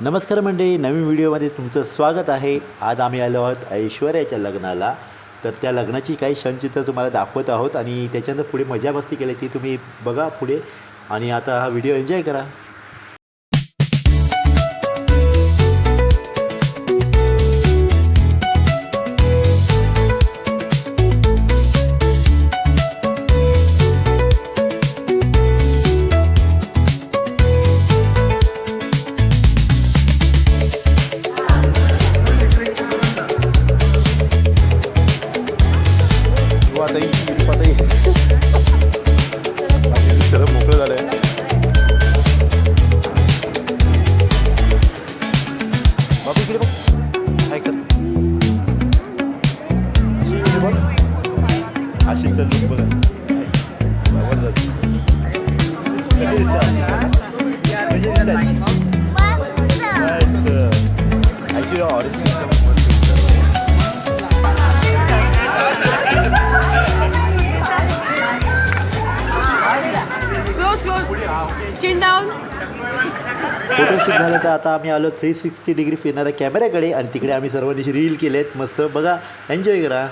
नमस्कार मंडळी नवीन व्हिडिओमध्ये तुमचं स्वागत आहे. आज आम्ही आलो आहोत ऐश्वर्याच्या लग्नाला. तर त्या लग्नाची काही क्षणचित्र तुम्हाला दाखवत आहोत आणि त्याच्यानंतर पुढे मजा मस्ती केली ती तुम्ही बघा पुढे. आणि आता हा व्हिडिओ एन्जॉय करा. सगळं मोकळं झालं आहे बाबू इकडे बघ इकडे बघ अशी चल तू बघा जबरदस्त. चिन डाऊन फोटोशूट झालं तर आता आम्ही आलो थ्री सिक्स्टी डिग्री फिरणाऱ्या कॅमेऱ्याकडे आणि तिकडे आम्ही सर्वांनी रील केलेत. मस्त. बघा एन्जॉय करा.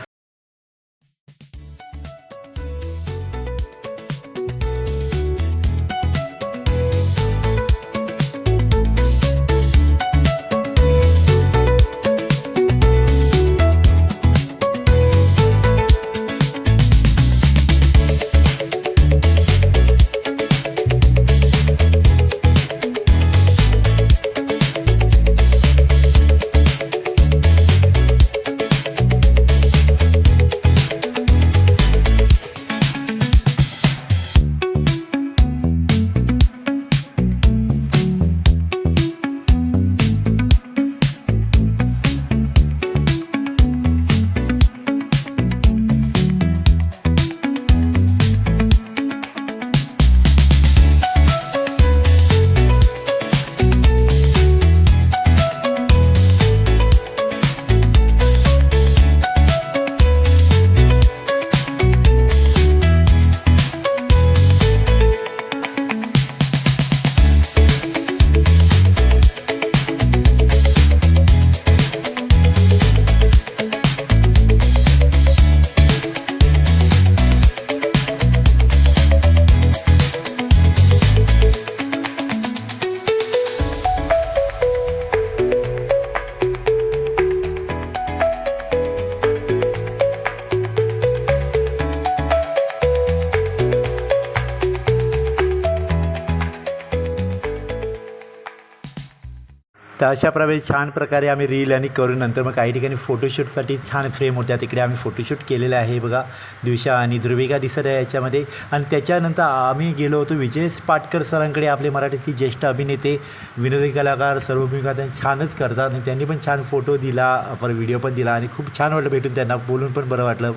तर अशा प्रकारे छान प्रकारे आम्ही रील आणि करून नंतर मग काही ठिकाणी फोटोशूटसाठी छान फ्रेम होत्या. तिकडे आम्ही फोटोशूट केलेलं आहे बघा. दिवशा आणि ध्रुविका दिसत आहे याच्यामध्ये. आणि त्याच्यानंतर आम्ही गेलो होतो विजय पाटकर सरांकडे. आपले मराठीतील ज्येष्ठ अभिनेते विनोदी कलाकार सर्व भूमिका त्यांनी छानच करतात. आणि त्यांनी पण छान फोटो दिला पर व्हिडिओ पण दिला. आणि खूप छान वाटलं भेटून त्यांना. बोलून पण बरं वाटलं.